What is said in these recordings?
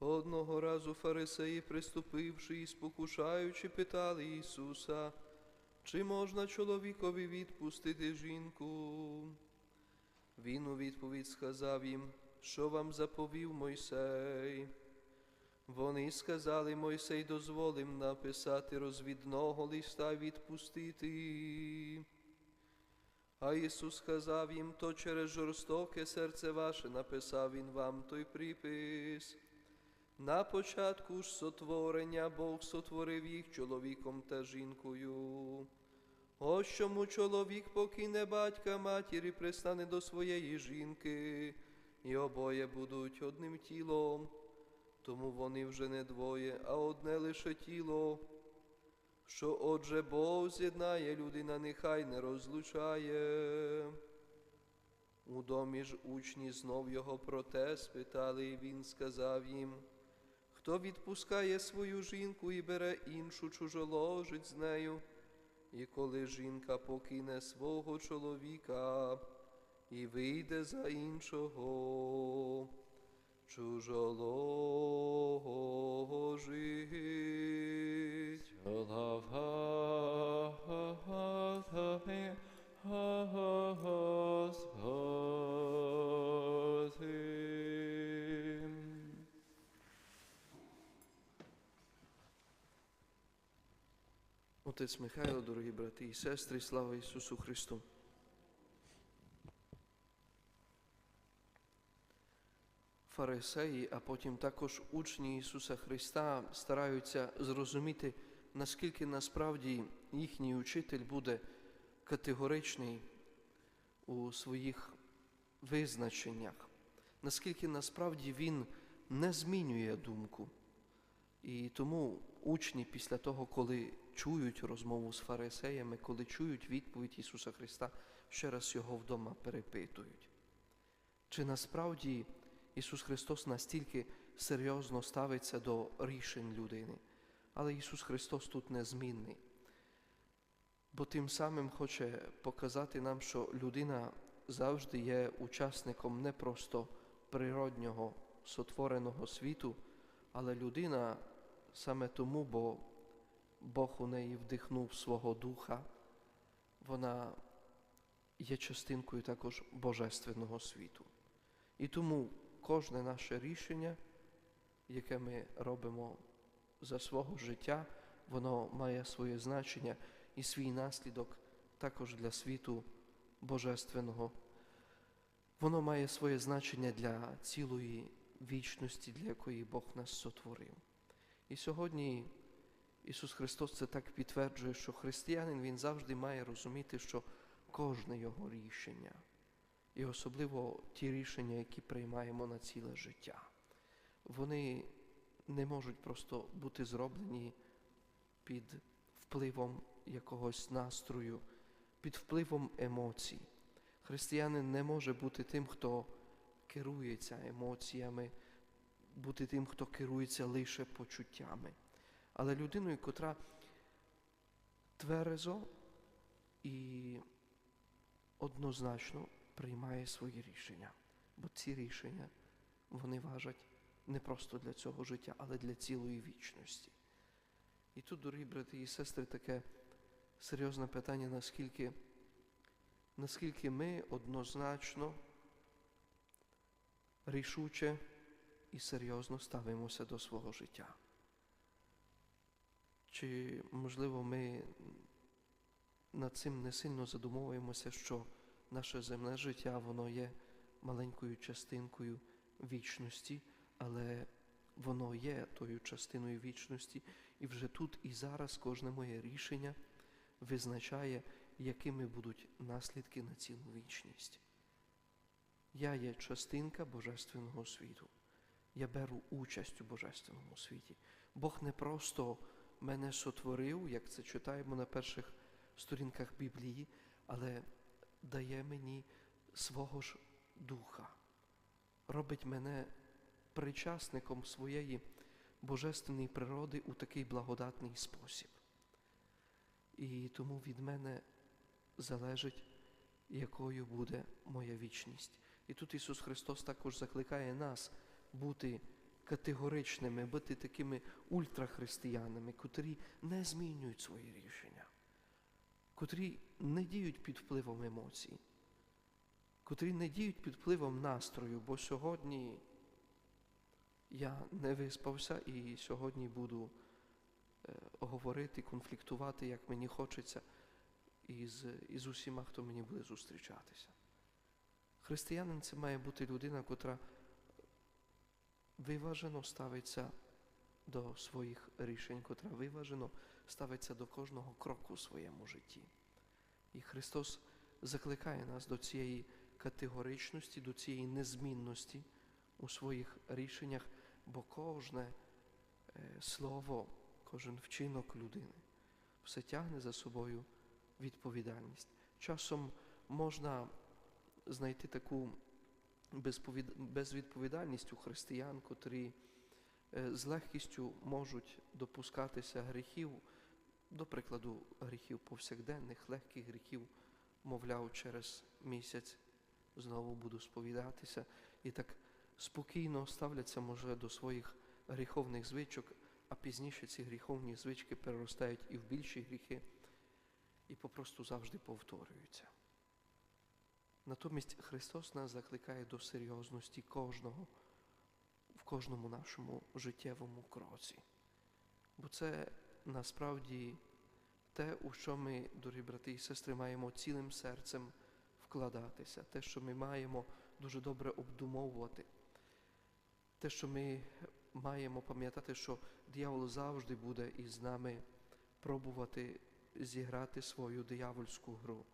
Одного разу фарисеї, приступивши і спокушаючи, питали Ісуса, чи можна чоловікові відпустити жінку? Він у відповідь сказав їм, що вам заповів Мойсей. Вони сказали, Мойсей дозволив написати розвідного листа відпустити. А Ісус сказав їм, то через жорстоке серце ваше написав Він вам той припис. На початку ж сотворення Бог сотворив їх чоловіком та жінкою. Ось чому чоловік покине батька матір і пристане до своєї жінки, і обоє будуть одним тілом. Тому вони вже не двоє, а одне лише тіло. Що отже Бог з'єднає людина, нехай не розлучає. У домі ж учні знов його про те спитали, і він сказав їм, хто відпускає свою жінку і бере іншу чужоложить з нею, і коли жінка покине свого чоловіка і вийде за іншого, чужоложить. Your Отець Михайло, дорогі брати і сестри, слава Ісусу Христу. Фарисеї, а потім також учні Ісуса Христа стараються зрозуміти, наскільки насправді їхній учитель буде категоричний у своїх визначеннях, наскільки насправді він не змінює думку. І тому учні після того, коли чують розмову з фарисеями, коли чують відповідь Ісуса Христа, ще раз його вдома перепитують. Чи насправді Ісус Христос настільки серйозно ставиться до рішень людини, але Ісус Христос тут незмінний. Бо тим самим хоче показати нам, що людина завжди є учасником не просто природнього сотвореного світу, але людина саме тому, бо Бог у неї вдихнув свого духа, вона є частинкою також Божественного світу. І тому кожне наше рішення, яке ми робимо за свого життя, воно має своє значення і свій наслідок також для світу Божественного. Воно має своє значення для цілої вічності, для якої Бог нас сотворив. І сьогодні Ісус Христос це так підтверджує, що християнин Він завжди має розуміти, що кожне Його рішення, і особливо ті рішення, які приймаємо на ціле життя, вони не можуть просто бути зроблені під впливом якогось настрою, під впливом емоцій. Християнин не може бути тим, хто керується емоціями, бути тим, хто керується лише почуттями. Але людиною, котра тверезо і однозначно приймає свої рішення. Бо ці рішення вони важать не просто для цього життя, але для цілої вічності. І тут, дорогі брати і сестри, таке серйозне питання, наскільки, наскільки ми однозначно, рішуче і серйозно ставимося до свого життя. Чи, можливо, ми над цим не сильно задумовуємося, що наше земне життя, воно є маленькою частинкою вічності, але воно є тою частиною вічності, і вже тут і зараз кожне моє рішення визначає, якими будуть наслідки на цілу вічність. Я є частинка Божественного світу. Я беру участь у Божественному світі. Бог не просто мене сотворив, як це читаємо на перших сторінках Біблії, але дає мені свого ж духа, робить мене причасником своєї божественної природи у такий благодатний спосіб. І тому від мене залежить, якою буде моя вічність. І тут Ісус Христос також закликає нас бути категоричними, бути такими ультрахристиянами, котрі не змінюють свої рішення, котрі не діють під впливом емоцій, котрі не діють під впливом настрою, бо сьогодні я не виспався і сьогодні буду е, говорити, конфліктувати, як мені хочеться, із, із усіма, хто мені буде зустрічатися. Християнин це має бути людина, котра виважено ставиться до своїх рішень, котра виважено ставиться до кожного кроку у своєму житті. І Христос закликає нас до цієї категоричності, до цієї незмінності у своїх рішеннях, бо кожне слово, кожен вчинок людини все тягне за собою відповідальність. Часом можна знайти таку у християн, котрі е, з легкістю можуть допускатися гріхів, до прикладу, гріхів повсякденних, легких гріхів, мовляв, через місяць знову буду сповідатися, і так спокійно ставляться, може, до своїх гріховних звичок, а пізніше ці гріховні звички переростають і в більші гріхи, і попросту завжди повторюються. Натомість Христос нас закликає до серйозності кожного в кожному нашому життєвому кроці. Бо це насправді те, у що ми, дорогі брати і сестри, маємо цілим серцем вкладатися, те, що ми маємо дуже добре обдумовувати, те, що ми маємо пам'ятати, що диявол завжди буде із нами пробувати зіграти свою диявольську гру,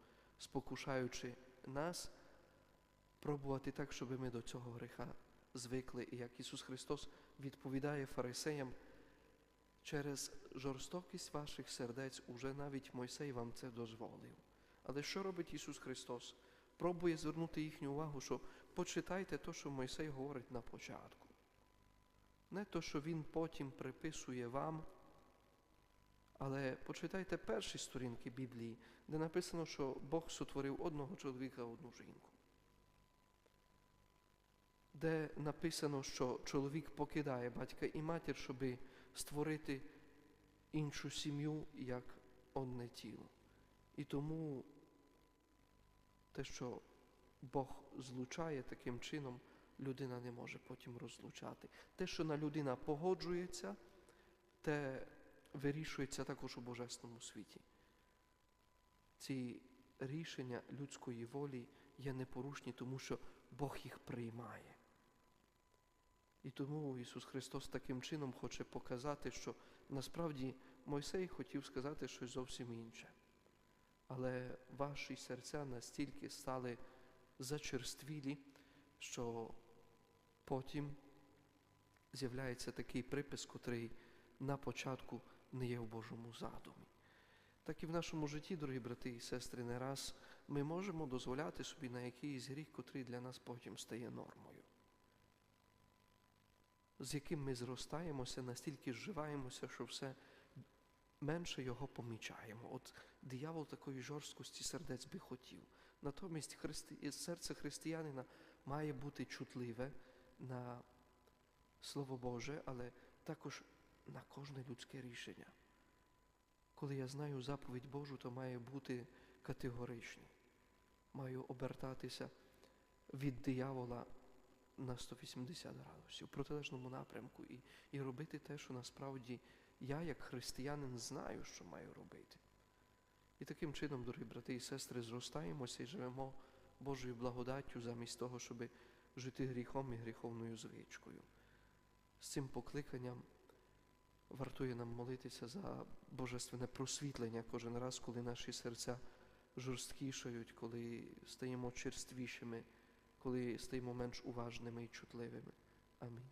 спокушаючи нас, пробувати так, щоб ми до цього гріха звикли. І як Ісус Христос відповідає фарисеям, через жорстокість ваших сердець уже навіть Мойсей вам це дозволив. Але що робить Ісус Христос? Пробує звернути їхню увагу, що почитайте те, що Мойсей говорить на початку. Не то, що Він потім приписує вам, але почитайте перші сторінки Біблії, де написано, що Бог сотворив одного чоловіка, одну жінку. Де написано, що чоловік покидає батька і матір, щоб створити іншу сім'ю як одне тіло. І тому те, що Бог злучає таким чином, людина не може потім розлучати. Те, що на людина погоджується, те вирішується також у Божественному світі. Ці рішення людської волі є непорушні, тому що Бог їх приймає. І тому Ісус Христос таким чином хоче показати, що насправді Мойсей хотів сказати щось зовсім інше. Але ваші серця настільки стали зачерствілі, що потім з'являється такий припис, котрий на початку не є в Божому задумі. Так і в нашому житті, дорогі брати і сестри, не раз ми можемо дозволяти собі на якийсь гріх, котрий для нас потім стає нормою, з яким ми зростаємося, настільки зживаємося, що все менше його помічаємо. От диявол такої жорсткості сердець би хотів. Натомість христи... серце християнина має бути чутливе на Слово Боже, але також на кожне людське рішення. Коли я знаю заповідь Божу, то має бути категоричний. Маю обертатися від диявола на 180 градусів в протилежному напрямку і, і робити те, що насправді я, як християнин, знаю, що маю робити. І таким чином, дорогі брати і сестри, зростаємося і живемо Божою благодаттю замість того, щоб жити гріхом і гріховною звичкою. З цим покликанням вартує нам молитися за божественне просвітлення кожен раз, коли наші серця жорсткішають, коли стаємо черствішими, коли стаємо менш уважними і чутливими. Амінь.